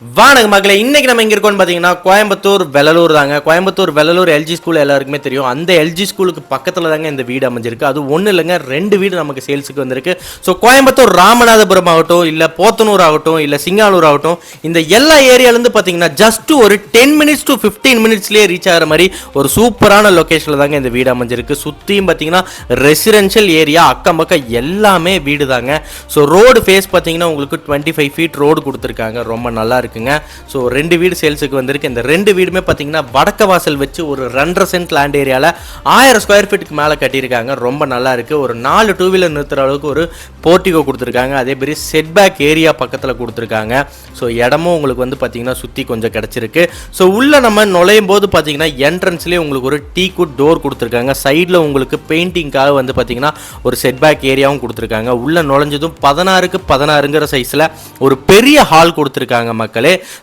வானக மக்களை இன்னைக்கு நம்ம இங்கே இருக்கோம்னு பார்த்தீங்கன்னா கோயம்புத்தூர் வெள்ளலூர் தாங்க. கோயம்புத்தூர் வெள்ளலூர் எல்ஜி ஸ்கூல் எல்லாருக்குமே தெரியும். அந்த எல்ஜி ஸ்கூலுக்கு பக்கத்தில் தாங்க இந்த வீடு அமைஞ்சிருக்கு. அது ஒன்றும் இல்லைங்க ரெண்டு வீடு நமக்கு சேல்ஸுக்கு வந்திருக்கு. ஸோ கோயம்புத்தூர் ராமநாதபுரம் ஆகட்டும் இல்லை போத்தனூர் ஆகட்டும் இல்லை சிங்கானூர் ஆகட்டும் இந்த எல்லா ஏரியாலேருந்து பார்த்தீங்கன்னா ஜஸ்ட் ஒரு டென் மினிட்ஸ் டு ஃபிஃப்டீன் மினிட்ஸ்லேயே ரீச் ஆகிற மாதிரி ஒரு சூப்பரான லொக்கேஷனில் தாங்க இந்த வீடு அமைஞ்சிருக்கு. சுற்றியும் பார்த்தீங்கன்னா ரெசிடென்ஷியல் ஏரியா அக்கம் பக்கம் எல்லாமே வீடு தாங்க ஸோ ரோடு ஃபேஸ் பார்த்தீங்கன்னா உங்களுக்கு டுவெண்ட்டி ஃபைவ் ஃபீட் ரோடு கொடுத்துருக்காங்க. ரொம்ப நல்லா இருக்குங்க. ஸோ ரெண்டு வீடு சேல்ஸுக்கு வந்திருக்கு. இந்த ரெண்டு வீடுமே பார்த்தீங்கன்னா வடக்க வாசல் வச்சு ஒரு ரெண்டரை சென்ட் லேண்ட் ஏரியாவில் ஆயிரம் ஸ்கொயர் ஃபீட்டுக்கு மேலே கட்டியிருக்காங்க. ரொம்ப நல்லா இருக்கு. ஒரு நாலு டூ வீலர் நிறுத்துற அளவுக்கு ஒரு போர்ட்டிகோ கொடுத்துருக்காங்க. அதே மாதிரி செட் பேக் ஏரியா பக்கத்தில் கொடுத்துருக்காங்க. ஸோ இடமும் உங்களுக்கு வந்து பார்த்தீங்கன்னா சுற்றி கொஞ்சம் கிடச்சிருக்கு. ஸோ உள்ளே நம்ம நுழையும் போது பார்த்தீங்கன்னா என்ட்ரன்ஸ்லேயே உங்களுக்கு ஒரு டீ குட் டோர் கொடுத்துருக்காங்க. சைடில் உங்களுக்கு பெயிண்டிங்காக வந்து பார்த்தீங்கன்னா ஒரு செட் பேக் ஏரியாவும் கொடுத்துருக்காங்க. உள்ளே நுழைஞ்சதும் பதினாறுக்கு பதினாறுங்கிற சைஸில் ஒரு பெரிய ஹால் கொடுத்துருக்காங்க மக்கள்.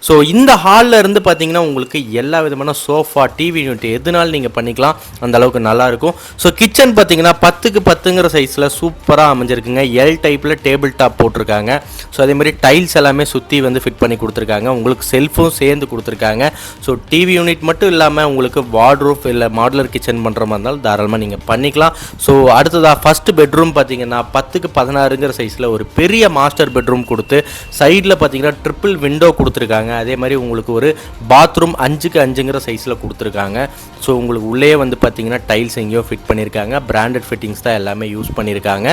ஸோ இந்த ஹாலில் இருந்து பார்த்தீங்கன்னா உங்களுக்கு எல்லா விதமான சோஃபா டிவி யூனிட் எதுனாலும் நீங்கள் பண்ணிக்கலாம். அந்த அளவுக்கு நல்லா இருக்கும். ஸோ கிச்சன் பார்த்தீங்கன்னா பத்துக்கு பத்துங்கிற சைஸில் சூப்பராக அமைஞ்சிருக்குங்க. எல் டைப்பில் டேபிள் டாப் போட்டிருக்காங்க. ஸோ அதே மாதிரி டைல்ஸ் எல்லாமே சுற்றி வந்து ஃபிட் பண்ணி கொடுத்துருக்காங்க. உங்களுக்கு செல்ஃபும் சேர்ந்து கொடுத்துருக்காங்க. ஸோ டிவி யூனிட் மட்டும் இல்லாமல் உங்களுக்கு வார்ட்ரூஃப் இல்லை மாடுலர் கிச்சன் பண்ணுற மாதிரி இருந்தாலும் தாராளமாக நீங்கள் பண்ணிக்கலாம். ஸோ அடுத்ததாக ஃபர்ஸ்ட் பெட்ரூம் பார்த்தீங்கன்னா பத்துக்கு பதினாறுங்கிற சைஸில் ஒரு பெரிய மாஸ்டர் பெட்ரூம் கொடுத்து சைடில் பார்த்தீங்கன்னா ட்ரிபிள் விண்டோ கொடுத்துருக்காங்க. அதே மாதிரி உங்களுக்கு ஒரு பாத்ரூம் அஞ்சுக்கு அஞ்சுங்கிற சைஸில் கொடுத்துருக்காங்க. ஸோ உங்களுக்கு உள்ளே வந்து பார்த்தீங்கன்னா டைல்ஸ் எங்கேயோ ஃபிட் பண்ணியிருக்காங்க. பிராண்டட் ஃபிட்டிங்ஸ் தான் எல்லாமே யூஸ் பண்ணியிருக்காங்க.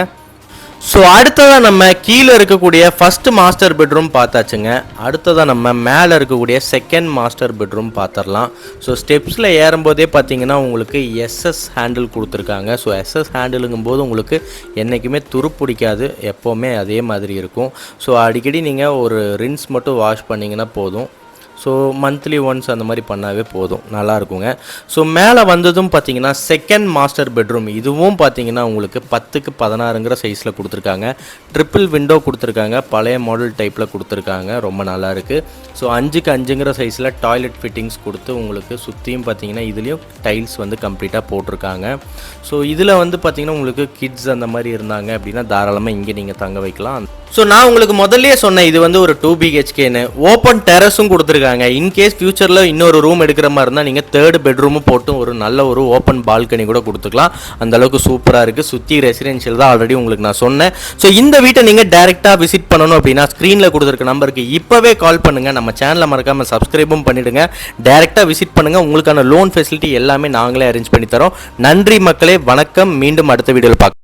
ஸோ அடுத்ததாக நம்ம கீழே இருக்கக்கூடிய ஃபஸ்ட் மாஸ்டர் பெட்ரூம் பார்த்தாச்சுங்க. அடுத்ததாக நம்ம மேலே இருக்கக்கூடிய செகண்ட் மாஸ்டர் பெட்ரூம் பார்த்துடலாம். ஸோ ஸ்டெப்ஸில் ஏறும்போதே பார்த்தீங்கன்னா உங்களுக்கு எஸ்எஸ் ஹேண்டில் கொடுத்துருக்காங்க. ஸோ எஸ்எஸ் ஹேண்டிலுங்கும் போது உங்களுக்கு என்றைக்குமே துரு பிடிக்காது எப்போவுமே அதே மாதிரி இருக்கும். ஸோ அடிக்கடி நீங்கள் ஒரு ரின்ஸ் மட்டும் வாஷ் பண்ணிங்கன்னா போதும். ஸோ மந்த்லி ஒன்ஸ் அந்த மாதிரி பண்ணாவே போதும். நல்லாயிருக்குங்க ஸோ மேலே வந்ததும் பார்த்தீங்கன்னா செகண்ட் மாஸ்டர் பெட்ரூம் இதுவும் பார்த்தீங்கன்னா உங்களுக்கு பத்துக்கு பதினாறுங்கிற சைஸில் கொடுத்துருக்காங்க. ட்ரிப்பிள் விண்டோ கொடுத்துருக்காங்க. பழைய மாடல் டைப்பில் கொடுத்துருக்காங்க. ரொம்ப நல்லா இருக்குது ஸோ அஞ்சுக்கு அஞ்சுங்கிற சைஸில் டாய்லெட் ஃபிட்டிங்ஸ் கொடுத்து உங்களுக்கு சுற்றியும் பார்த்தீங்கன்னா இதுலேயும் டைல்ஸ் வந்து கம்ப்ளீட்டாக போட்டிருக்காங்க. ஸோ இதில் வந்து பார்த்தீங்கன்னா உங்களுக்கு கிட்ஸ் அந்த மாதிரி இருந்தாங்க அப்படின்னா தாராளமாக இங்கே நீங்கள் தங்க வைக்கலாம். ஸோ நான் உங்களுக்கு முதல்லயே சொன்னேன் இது வந்து ஒரு டூ பிஹெச்கேன்னு ஓப்பன் டெரஸும் கொடுத்துருக்காங்க. இன்கேஸ் ஃபியூச்சரில் இன்னொரு ரூம் எடுக்கிற மாதிரி இருந்தால் நீங்கள் தேர்ட் பெட்ரூமும் போட்டு ஒரு நல்ல ஒரு ஓப்பன் பால்கனி கூட கொடுத்துக்கலாம். அந்த அளவுக்கு சூப்பராக இருக்குது சுற்றி ரெசிடென்ஷியல் தான் ஆல்ரெடி உங்களுக்கு நான் சொன்னேன். ஸோ இந்த வீட்டை நீங்கள் டேரெக்டாக விசிட் பண்ணணும் அப்படின்னா ஸ்க்ரீனில் கொடுத்துருக்க நம்பருக்கு இப்போவே கால் பண்ணுங்கள் நம்ம சேனலை மறக்காமல் சப்ஸ்கிரைபும் பண்ணிவிடுங்க டேரெக்டாக விசிட் பண்ணுங்கள் உங்களுக்கான லோன் ஃபெசிலிட்டி எல்லாமே நாங்களே அரேஞ்ச் பண்ணி தரோம். நன்றி மக்களே. வணக்கம். மீண்டும் அடுத்த வீடியோவில் பார்க்க